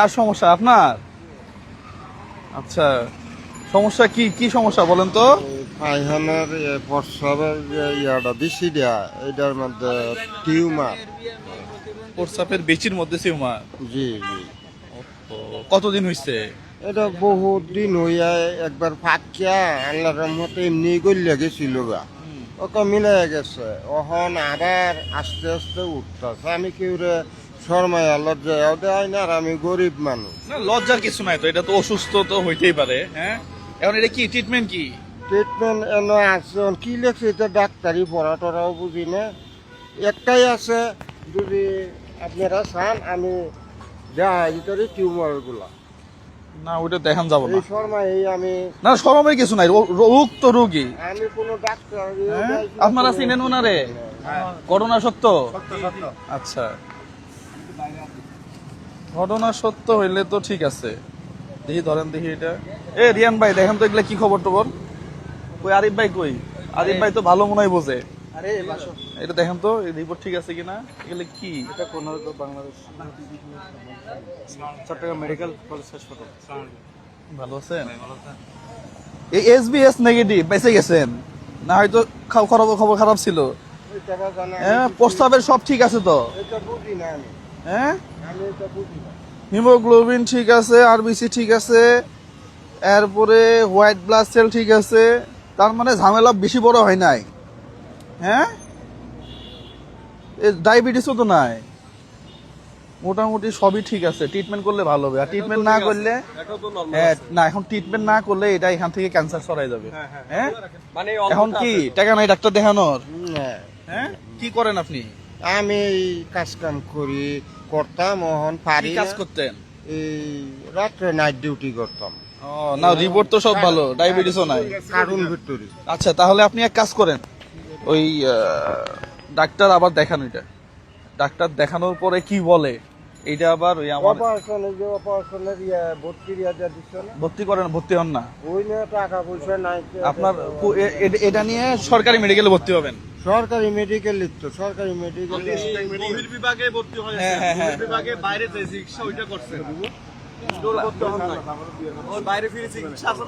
কার সমস্যা আপনার? আচ্ছা সমস্যা কি কি সমস্যা বলেন তো? পায়খানার প্রস্রাবের যে ইয়াটা দেয়া এটার মধ্যে টিউমার। প্রস্রাবের বেচির মধ্যে সিউমার জি জি। কতদিন হইছে? এটা বহুত দিন হইয়া একবার ফাঁকিয়া আল্লাহ রহমতে এমনি গলিয়া গেছিল গা। ওকে মিলে গেছে। ওহন আবার আস্তে আস্তে উঠতেছে। আমি কেউ শর্মায় যায় দেয় না আর আমি গরিব মানুষ। না লজ্জার কিছু নাই তো এটা তো অসুস্থ তো হইতেই পারে হ্যাঁ? এখন এটা কি ট্রিটমেন্ট কি? ট্রিটমেন্ট এনে আছে কি লেখছে এটা ডাক্তারি পড়া টরাও বুঝি না। একটাই আছে যদি আপনারা চান আমি যাই ভিতরে টিউমারগুলা না ওইটা দেখান যাব না। এই শর্মা এই আমি না সরমের কিছু নাই রোগ তো রোগী। আমি কোনো ডাক্তার হ্যাঁ? আপনারা চিনেন ওনারে? ঘটনা সত্য। আচ্ছা। ঘটনা সত্য হইলে তো ঠিক আছে। দেখি ধরেন দেখি এটা। এ রিয়ান ভাই দেখেন তো এগুলা কি খবর টবর কই আরিফ ভাই কই? আরিফ ভাই তো ভালো মনে হয় বোঝে। আরে বাসো। এটা দেখেন তো এই রিপোর্ট ঠিক আছে কিনা? এগুলো কি? এটা কোন তো বাংলাদেশ? চট্টগ্রাম মেডিকেল কলেজ হাসপাতাল। ভালো আছেন? এই এসবিএস নেগেটিভ বেঁচে গেছেন। না হয়তো খাও- খবর খবর খারাপ ছিল। হ্যাঁ প্রস্তাবের সব ঠিক আছে তো। এটা বুঝি না আমি। হ্যাঁ? হিমোগ্লোবিন ঠিক আছে আরবিসি ঠিক আছে এরপরে হোয়াইট ব্লাড সেল ঠিক আছে তার মানে ঝামেলা বেশি বড় হয় নাই। হ্যাঁ? ডায়াবেটিসও তো নাই। মোটামুটি সবই ঠিক আছে ট্রিটমেন্ট করলে ভালো হবে। আর ট্রিটমেন্ট না করলে হ্যাঁ, না এখন ট্রিটমেন্ট না করলে এটা এখান থেকে ক্যান্সার ছড়াই যাবে। হ্যাঁ মানে এখন কি? টাকা নাই ডাক্তার দেখানোর? হ্যাঁ? কি করেন আপনি? আমি এই কাজ কাম করি করতাম ওহন পারি কাজ করতেন? এই রাত্রে নাইট ডিউটি করতাম। ও না রিপোর্ট তো সব ভালো ডায়াবেটিসও নাই। কারণ ভিক্টরি আচ্ছা তাহলে আপনি এক কাজ করেন ওই ডাক্তার আবার দেখান এটা। ডাক্তার দেখানোর পরে কি বলে? এইটা আবার ওই আমার অপারেশন যে অপারেশনের ইয়ে ভর্তি ইয়ে দিচ্ছে না? ভর্তি করেন ভর্তি হন না। ওই নিয়ে টাকা পয়সা নাই। আপনার এটা নিয়ে সরকারি মেডিকেলে ভর্তি হবেন। সরকারি মেডিকেল লিখতো সরকারি মেডিকেল বিভাগে ভর্তি হয় হ্যাঁ হ্যাঁ। হ্যাঁ বিভাগে বাইরে যে চিকিৎসা ওইটা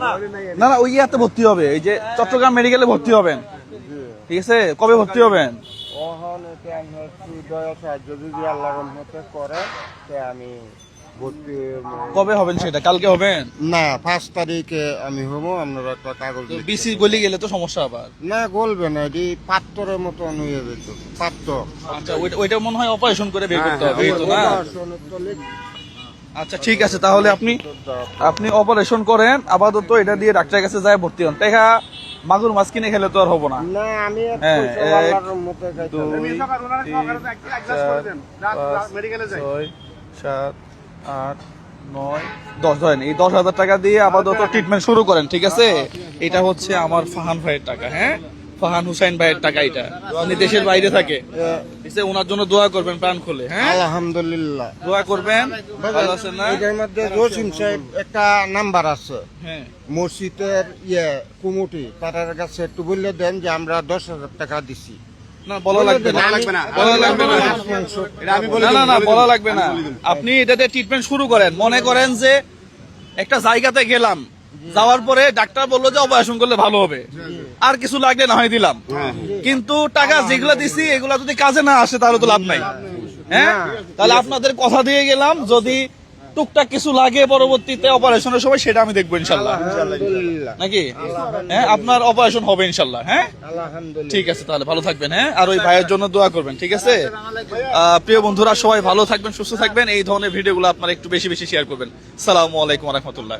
না? না না ওই ইয়াতে ভর্তি হবে। এই যে চট্টগ্রাম মেডিকেলে ভর্তি হবেন। ঠিক আছে? কবে ভর্তি হবেন? একটু দয়া সাহায্য যদি রহমতে করে তে আমি ভর্তি কবে হবেন সেটা? কালকে হবেন? না পাঁচ তারিখে আমি হব আপনারা একটা কাগজ বিসি গলি গেলে তো সমস্যা আবার। না গলবে না এটি পাত্তরের মতো হয়ে যেত পাত্র আচ্ছা ওইটা মনে হয় অপারেশন করে বের করতে হবে তো না? আচ্ছা ঠিক আছে তাহলে আপনি আপনি অপারেশন করেন আপাতত এটা দিয়ে ডাক্তারের কাছে যায় ভর্তি হন। টাকা মাগুর মাছ কিনে খেলে তো আর হব না। না আমি এক হ্যাঁ, সাত আট নয় দশ ধরেন এই দশ হাজার টাকা দিয়ে আপাতত ট্রিটমেন্ট শুরু করেন ঠিক আছে? এটা হচ্ছে আমার ফাহান ভাইয়ের টাকা হ্যাঁ? ফাহান হুসাইন ভাইয়ের টাকা এটা। উনি দেশের বাইরে থাকে। ওনার জন্য দোয়া করবেন প্রাণ খুলে হ্যাঁ? আলহামদুলিল্লাহ। দোয়া করবেন। ভালো আছেন না? এটার মধ্যে জসিম সাহেব একটা নাম্বার আছে। হ্যাঁ। মসজিদের ইয়ে কুমুটি তার কাছে একটু বললে দেন যে আমরা দশ হাজার টাকা দিছি। না বলা লাগবে না। বলা লাগবে না। না না না বলা লাগবে না। আপনি এটাতে ট্রিটমেন্ট শুরু করেন। মনে করেন যে একটা জায়গাতে গেলাম যাওয়ার পরে ডাক্তার বলল যে অপারেশন করলে ভালো হবে। আর কিছু লাগলে না হয় দিলাম। কিন্তু টাকা যেগুলো দিছি এগুলা যদি কাজে না আসে তাহলে তো লাভ নাই। হ্যাঁ? তাহলে আপনাদের কথা দিয়ে গেলাম যদি টুকটাক কিছু লাগে পরবর্তীতে অপারেশনের সময় সেটা আমি দেখব ইনশাল্লাহ। নাকি? হ্যাঁ আপনার অপারেশন হবে ইনশাল্লাহ হ্যাঁ? ঠিক আছে তাহলে ভালো থাকবেন হ্যাঁ? আর ওই ভাইয়ের জন্য দোয়া করবেন ঠিক আছে? প্রিয় বন্ধুরা সবাই ভালো থাকবেন সুস্থ থাকবেন। এই ধরনের ভিডিওগুলো আপনারা একটু বেশি বেশি শেয়ার করবেন। সালামু আলাইকুম রহমতুল্লাহ।